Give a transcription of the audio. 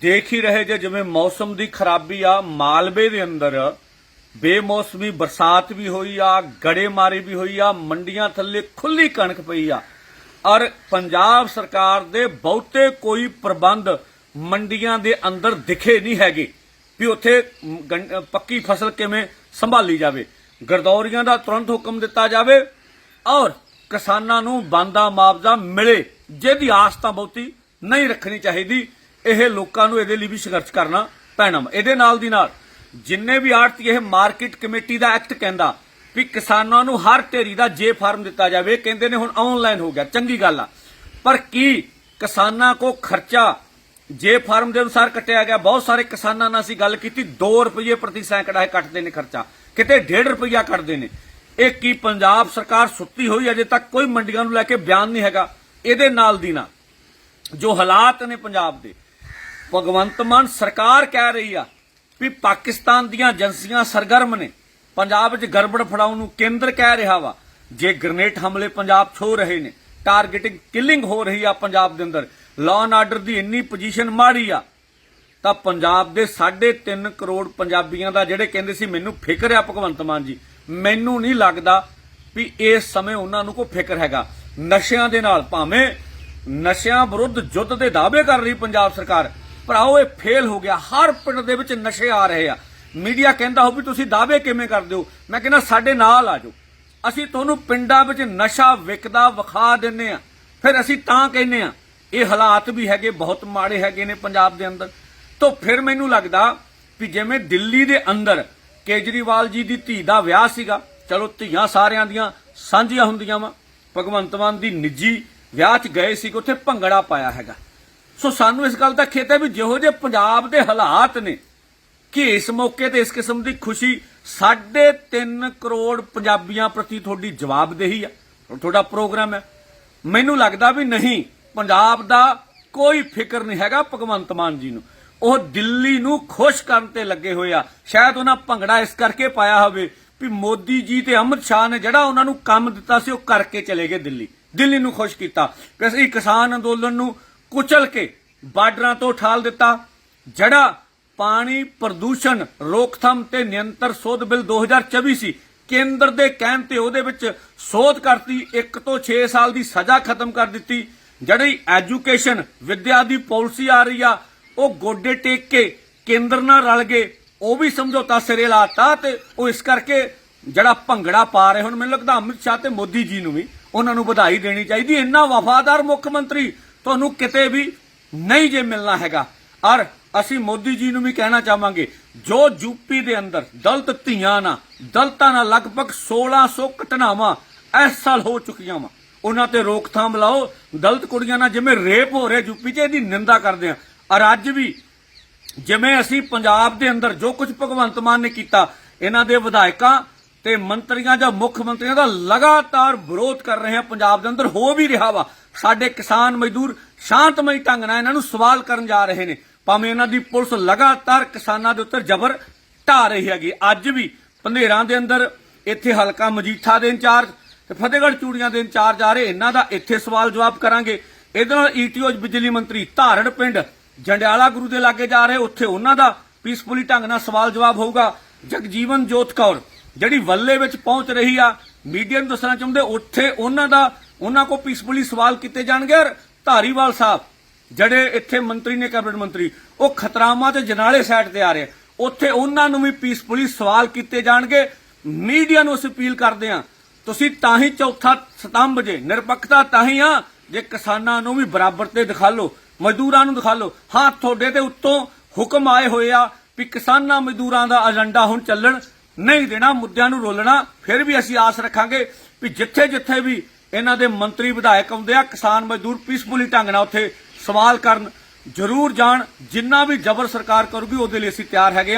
ਦੇਖ ਹੀ ਰਹੇ ਜੇ ਜਿਵੇਂ ਮੌਸਮ ਦੀ ਖਰਾਬੀ ਆ, ਮਾਲਵੇ ਦੇ ਅੰਦਰ ਬੇਮੌਸਮੀ, ਬਰਸਾਤ ਵੀ ਹੋਈ ਆ ਗੜੇ ਮਾਰੀ ਵੀ ਹੋਈ ਆ, ਮੰਡੀਆਂ ਥੱਲੇ ਖੁੱਲੀ ਕਣਕ ਪਈ ਆ। ਔਰ ਪੰਜਾਬ ਸਰਕਾਰ ਦੇ ਬਹੁਤੇ ਕੋਈ ਪ੍ਰਬੰਧ ਮੰਡੀਆਂ ਦੇ ਅੰਦਰ ਦਿਖੇ ਨਹੀਂ ਹੈਗੇ ਵੀ ਉੱਥੇ ਪੱਕੀ ਫਸਲ ਕਿਵੇਂ ਸੰਭਾਲੀ ਜਾਵੇ। ਗਰਦੌਰੀਆਂ ਦਾ ਤੁਰੰਤ ਹੁਕਮ ਦਿੱਤਾ ਜਾਵੇ ਔਰ ਕਿਸਾਨਾਂ ਨੂੰ ਬੰਦਾ ਮੁਆਵਜ਼ਾ ਮਿਲੇ, ਜਿਹਦੀ ਆਸ ਤਾਂ ਬਹੁਤੀ ਨਹੀਂ ਰੱਖਣੀ ਚਾਹੀਦੀ। ਇਹ ਲੋਕਾਂ ਨੂੰ ਇਹਦੇ ਲਈ ਵੀ ਸੰਘਰਸ਼ ਕਰਨਾ ਪੈਣਾ ਇਹਦੇ ਨਾਲ ਦੀ ਨਾਲ ਜਿੰਨੇ ਵੀ ਆੜਤੀ ਇਹ ਮਾਰਕੀਟ ਕਮੇਟੀ ਦਾ ਐਕਟ ਕਹਿੰਦਾ ਵੀ ਕਿਸਾਨਾਂ ਨੂੰ ਹਰ ਢੇਰੀ ਦਾ ਜੇ ਫਾਰਮ ਦਿੱਤਾ ਜਾਵੇ, ਕਹਿੰਦੇ ਨੇ ਹੁਣ ਆਨਲਾਈਨ ਹੋ ਗਿਆ, ਚੰਗੀ ਗੱਲ ਆ। ਪਰ ਕੀ ਕਿਸਾਨਾਂ ਕੋ ਖਰਚਾ ਜੇ ਫਾਰਮ ਦੇ ਅਨੁਸਾਰ ਕੱਟਿਆ ਗਿਆ? ਬਹੁਤ ਸਾਰੇ ਕਿਸਾਨਾਂ ਨਾਲ ਅਸੀਂ ਗੱਲ ਕੀਤੀ 2 ਰੁਪਏ ਪ੍ਰਤੀ ਸੈਂਕੜਾ ਇਹ ਕੱਟਦੇ ਨੇ ਖਰਚਾ। ਕਿਤੇ 1.5 ਰੁਪਇਆ ਕੱਟਦੇ ਨੇ। ਇਹ ਕੀ ਪੰਜਾਬ ਸਰਕਾਰ ਸੁੱਤੀ ਹੋਈ ਅਜੇ ਤੱਕ? ਕੋਈ ਮੰਡੀਆਂ ਨੂੰ ਲੈ ਕੇ ਬਿਆਨ ਨਹੀਂ ਹੈਗਾ। ਇਹਦੇ ਨਾਲ ਦੀ ਨਾਲ ਜੋ ਹਾਲਾਤ ਨੇ ਪੰਜਾਬ ਦੇ ਭਗਵੰਤ ਮਾਨ ਸਰਕਾਰ ਕਹਿ ਰਹੀ ਆ ਵੀ ਪਾਕਿਸਤਾਨ ਦੀਆਂ ਏਜੰਸੀਆਂ ਸਰਗਰਮ ਨੇ। ਪੰਜਾਬ 'ਚ ਗੜਬੜ ਫੜਾਉਣ ਨੂੰ ਕੇਂਦਰ ਕਹਿ ਰਿਹਾ ਵਾ। ਜੇ ਗ੍ਰਨੇਡ ਹਮਲੇ ਪੰਜਾਬ 'ਚ ਹੋ ਰਹੇ ਨੇ, ਟਾਰਗੇਟਿੰਗ ਕਿਲਿੰਗ ਹੋ ਰਹੀ ਆ ਪੰਜਾਬ ਦੇ ਅੰਦਰ। ਲਾਅ ਐਂਡ ਆਰਡਰ ਦੀ ਇੰਨੀ ਪੋਜੀਸ਼ਨ ਮਾੜੀ ਆ, ਤਾਂ ਪੰਜਾਬ ਦੇ 3.5 ਕਰੋੜ ਪੰਜਾਬੀਆਂ ਦਾ ਜਿਹੜੇ ਕਹਿੰਦੇ ਸੀ, ਮੈਨੂੰ ਫਿਕਰ ਆ ਭਗਵੰਤ ਮਾਨ ਜੀ, ਮੈਨੂੰ ਨਹੀਂ ਲੱਗਦਾ ਵੀ ਇਸ ਸਮੇਂ ਉਹਨਾਂ ਨੂੰ ਕੋਈ ਫਿਕਰ ਹੈਗਾ। ਨਸ਼ਿਆਂ ਦੇ ਨਾਲ ਭਾਵੇਂ ਨਸ਼ਿਆਂ ਵਿਰੁੱਧ ਯੁੱਧ ਦੇ ਦਾਅਵੇ ਕਰ ਰਹੀ ਪੰਜਾਬ ਸਰਕਾਰ ਭਰਾਓ, ਇਹ ਫੇਲ ਹੋ ਗਿਆ। ਹਰ ਪਿੰਡ ਦੇ ਵਿੱਚ ਨਸ਼ੇ ਆ ਰਹੇ ਆ। ਮੀਡੀਆ ਕਹਿੰਦਾ ਹੋ ਵੀ ਤੁਸੀਂ ਦਾਅਵੇ ਕਿਵੇਂ ਕਰਦੇ ਹੋ? ਮੈਂ ਕਹਿੰਦਾ, ਸਾਡੇ ਨਾਲ ਆ ਜਾਓ। ਅਸੀਂ ਤੁਹਾਨੂੰ ਪਿੰਡਾਂ ਵਿੱਚ ਨਸ਼ਾ ਵਿਕਦਾ ਵਿਖਾ ਦਿੰਨੇ ਆ। ਫਿਰ ਅਸੀਂ ਤਾਂ ਕਹਿੰਨੇ ਆ, ਇਹ ਹਾਲਾਤ ਵੀ ਹੈਗੇ, ਬਹੁਤ ਮਾੜੇ ਹੈਗੇ ਨੇ ਪੰਜਾਬ ਦੇ ਅੰਦਰ। ਤੋਂ ਫਿਰ ਮੈਨੂੰ ਲੱਗਦਾ ਵੀ ਜਿਵੇਂ ਦਿੱਲੀ ਦੇ ਅੰਦਰ ਕੇਜਰੀਵਾਲ ਜੀ ਦੀ ਧੀ ਦਾ ਵਿਆਹ ਸੀਗਾ, ਚਲੋ ਧੀਆਂ ਸਾਰਿਆਂ ਦੀਆਂ ਸਾਂਝੀਆਂ ਹੁੰਦੀਆਂ ਵਾ। ਭਗਵੰਤ ਮਾਨ ਦੀ ਨਿੱਜੀ ਵਿਆਹ 'ਚ ਗਏ ਸੀ ਉੱਥੇ ਭੰਗੜਾ ਪਾਇਆ ਹੈਗਾ। ਸੋ ਸਾਨੂੰ ਇਸ ਗੱਲ ਦਾ ਖੇਤ ਹੈ ਵੀ ਜਿਹੋ ਜਿਹੇ ਪੰਜਾਬ ਦੇ ਹਾਲਾਤ ਨੇ ਕਿ ਇਸ ਮੌਕੇ ਤੇ ਇਸ ਕਿਸਮ ਦੀ ਖੁਸ਼ੀ 3.5 ਕਰੋੜ ਪੰਜਾਬੀਆਂ ਪ੍ਰਤੀ ਤੁਹਾਡੀ ਜਵਾਬਦੇਹੀ ਆ। ਤੁਹਾਡਾ ਪ੍ਰੋਗਰਾਮ ਹੈ। ਮੈਨੂੰ ਲੱਗਦਾ ਵੀ ਨਹੀਂ, ਪੰਜਾਬ ਦਾ ਕੋਈ ਫਿਕਰ ਨਹੀਂ ਹੈਗਾ ਭਗਵੰਤ ਮਾਨ ਜੀ ਨੂੰ। ਉਹ ਦਿੱਲੀ ਨੂੰ ਖੁਸ਼ ਕਰਨ ਤੇ ਲੱਗੇ ਹੋਏ ਆ। ਸ਼ਾਇਦ ਉਹਨਾਂ ਭੰਗੜਾ ਇਸ ਕਰਕੇ ਪਾਇਆ ਹੋਵੇ ਵੀ ਮੋਦੀ ਜੀ ਤੇ ਅਮਿਤ ਸ਼ਾਹ ਨੇ ਜਿਹੜਾ ਉਹਨਾਂ ਨੂੰ ਕੰਮ ਦਿੱਤਾ ਸੀ ਉਹ ਕਰਕੇ ਚਲੇ ਗਏ ਦਿੱਲੀ। ਦਿੱਲੀ ਨੂੰ ਖੁਸ਼ ਕੀਤਾ। ਕਿ ਅਸੀਂ ਕਿਸਾਨ ਅੰਦੋਲਨ ਨੂੰ ਕੁਚਲ ਕੇ ਬਾਰਡਰਾਂ ਤੋਂ ਉਠਾਲ ਦਿੱਤਾ। ਜਿਹੜਾ ਪਾਣੀ, ਪ੍ਰਦੂਸ਼ਣ, ਰੋਕਥਾਮ ਤੇ ਨਿਯੰਤਰ ਸੋਧ ਬਿੱਲ 2024 ਸੀ। ਕੇਂਦਰ ਦੇ ਕਹਿਣ ਤੇ ਉਹਦੇ ਵਿੱਚ ਸੋਧ ਕਰਤੀ 1 ਤੋਂ 6 ਸਾਲ ਦੀ ਸਜ਼ਾ ਖਤਮ ਕਰ ਦਿੱਤੀ। ਜਿਹੜੀ ਐਜੂਕੇਸ਼ਨ, ਵਿਦਿਆ ਦੀ ਪਾਲਿਸੀ ਆ ਰਹੀ ਆ, ਉਹ ਗੋਡੇ ਟੇਕ ਕੇ ਕੇਂਦਰ ਨਾਲ ਰਲ ਗਏ। ਉਹ ਵੀ ਸਮਝੌਤਾ ਸਿਰੇ ਲਾਤਾ ਤੇ ਉਹ ਇਸ ਕਰਕੇ ਜਿਹੜਾ ਭੰਗੜਾ ਪਾ ਰਹੇ ਹੁਣ, ਮੈਨੂੰ ਲੱਗਦਾ ਅਮਿਤ ਸ਼ਾਹ ਤੇ ਮੋਦੀ ਜੀ ਨੂੰ ਵੀ ਉਹਨਾਂ ਨੂੰ ਵਧਾਈ ਦੇਣੀ ਚਾਹੀਦੀ। ਇੰਨਾ ਵਫਾਦਾਰ ਮੁੱਖ ਮੰਤਰੀ ਤੁਹਾਨੂੰ ਕਿਤੇ ਵੀ ਨਹੀਂ ਜੇ ਮਿਲਣਾ ਹੈਗਾ। ਔਰ ਅਸੀਂ ਮੋਦੀ ਜੀ ਨੂੰ ਵੀ ਕਹਿਣਾ ਚਾਹਾਂਗੇ, ਜੋ ਯੂਪੀ ਦੇ ਅੰਦਰ ਦਲਤ ਧੀਆਂ ਨਾਲ, ਦਲਤਾਂ ਨਾਲ ਲਗਭਗ 1600 ਘਟਨਾਵਾਂ ਇਸ ਸਾਲ ਹੋ ਚੁੱਕੀਆਂ ਵਾ। ਉਹਨਾਂ ਤੇ ਰੋਕਥਾਮ ਲਾਓ। ਦਲਤ ਕੁੜੀਆਂ ਨਾਲ ਜਿਵੇਂ ਰੇਪ ਹੋ ਰਿਹਾ ਯੂਪੀ 'ਚ, ਇਹਦੀ ਨਿੰਦਾ ਕਰਦੇ ਆ। ਔਰ ਅੱਜ ਵੀ ਜਿਵੇਂ ਅਸੀਂ ਪੰਜਾਬ ਦੇ ਅੰਦਰ ਜੋ ਕੁਝ ਭਗਵੰਤ ਮਾਨ ਨੇ ਕੀਤਾ, ਇਹਨਾਂ ਦੇ ਵਿਧਾਇਕਾਂ ਤੇ ਮੰਤਰੀਆਂ ਜਾਂ ਮੁੱਖ ਮੰਤਰੀਆਂ ਦਾ ਲਗਾਤਾਰ ਵਿਰੋਧ ਕਰ ਰਹੇ ਆ, ਪੰਜਾਬ ਦੇ ਅੰਦਰ ਹੋ ਵੀ ਰਿਹਾ ਵਾ। ਸਾਡੇ ਕਿਸਾਨ ਮਜ਼ਦੂਰ ਸ਼ਾਂਤਮਈ ਢੰਗ ਨਾਲ ਇਹਨਾਂ ਨੂੰ ਸਵਾਲ ਕਰਨ ਜਾ ਰਹੇ ਨੇ। ਭਾਵੇਂ ਇਹਨਾਂ ਦੀ ਪੁਲਿਸ ਲਗਾਤਾਰ ਕਿਸਾਨਾਂ ਦੇ ਉੱਤੇ ਜ਼ਬਰ ਢਾ ਰਹੀ ਹੈਗੀ। ਅੱਜ ਵੀ ਪੰਧੇਰਾਂ ਦੇ ਅੰਦਰ ਇੱਥੇ ਹਲਕਾ ਮਜੀਠਾ ਦੇ ਇੰਚਾਰਜ ਤੇ ਫਤਿਹਗੜ੍ਹ ਚੂੜੀਆਂ ਦੇ ਇੰਚਾਰਜ ਆ ਰਹੇ। ਇਹਨਾਂ ਦਾ ਇੱਥੇ ਸਵਾਲ ਜਵਾਬ ਕਰਾਂਗੇ। ਇਹਦੇ ਨਾਲ ਈਟੀਓ ਬਿਜਲੀ ਮੰਤਰੀ ਧਾਰੜ ਪਿੰਡ ਜੰਡਿਆਲਾ ਗੁਰੂ ਦੇ ਲਾਗੇ ਜਾ ਰਹੇ। ਉੱਥੇ ਉਹਨਾਂ ਦਾ ਪੀਸਫੁਲੀ ਢੰਗ ਨਾਲ ਸਵਾਲ ਜਵਾਬ ਹੋਊਗਾ। ਜਗਜੀਵਨ ਜੋਤ ਕੌਰ ਜਿਹੜੀ ਵੱਲੇ ਵਿੱਚ ਪਹੁੰਚ ਰਹੀ ਆ, ਮੀਡੀਆ ਨੂੰ ਦੱਸਣਾ ਚਾਹੁੰਦੇ, ਉੱਥੇ ਉਹਨਾਂ ਦਾ ਉਹਨਾਂ ਕੋ ਪੀਸਫੁਲੀ ਸਵਾਲ ਕੀਤੇ ਜਾਣਗੇ ਔਰ ਧਾਰੀਵਾਲ ਸਾਹਿਬ, ਜਿਹੜੇ ਇੱਥੇ ਮੰਤਰੀ ਨੇ ਕੈਬਨਿਟ ਮੰਤਰੀ, ਉਹ ਖਤਰਾਮਾ ਤੇ ਜਨਾਲੇ ਸਾਈਡ ਤੇ ਆ ਰਹੇ ਉੱਥੇ ਉਹਨਾਂ ਨੂੰ ਵੀ ਪੀਸਫੁਲੀ ਸਵਾਲ ਕੀਤੇ ਜਾਣਗੇ। ਮੀਡੀਆ ਨੂੰ ਅਸੀਂ ਅਪੀਲ ਕਰਦੇ ਹਾਂ, ਤੁਸੀਂ ਤਾਂ ਹੀ ਚੌਥਾ ਸਤੰਭ ਜੇ, ਨਿਰਪੱਖਤਾ ਤਾਂ ਹੀ ਆ, ਜੇ ਕਿਸਾਨਾਂ ਨੂੰ ਵੀ ਬਰਾਬਰ ਤੇ ਦਿਖਾ ਲਓ, ਮਜ਼ਦੂਰਾਂ ਨੂੰ ਦਿਖਾ ਲਓ, ਹਾਂ, ਤੁਹਾਡੇ ਤੇ ਉੱਤੋਂ ਹੁਕਮ ਆਏ ਹੋਏ ਆ ਵੀ ਕਿਸਾਨਾਂ ਮਜ਼ਦੂਰਾਂ ਦਾ ਏਜੰਡਾ ਹੁਣ ਚੱਲਣ, ਨਹੀਂ ਦੇਣਾ, ਮੁੱਦਿਆਂ ਨੂੰ ਰੋਲਣਾ, ਫਿਰ ਵੀ ਅਸੀਂ ਆਸ ਰੱਖਾਂਗੇ ਵੀ ਜਿੱਥੇ ਜਿੱਥੇ ਵੀ ਇਹਨਾਂ ਦੇ ਮੰਤਰੀ ਵਿਧਾਇਕ ਆਉਂਦੇ ਆ, ਕਿਸਾਨ ਮਜ਼ਦੂਰ ਪੀਸਫੁਲੀ ਢੰਗ ਨਾਲ ਉੱਥੇ ਸਵਾਲ ਕਰਨ ਜ਼ਰੂਰ ਜਾਣ, ਜਿੰਨਾ ਵੀ ਜ਼ਬਰ ਸਰਕਾਰ ਕਰੂਗੀ, ਉਹਦੇ ਲਈ ਅਸੀਂ ਤਿਆਰ ਹੈਗੇ ਆ।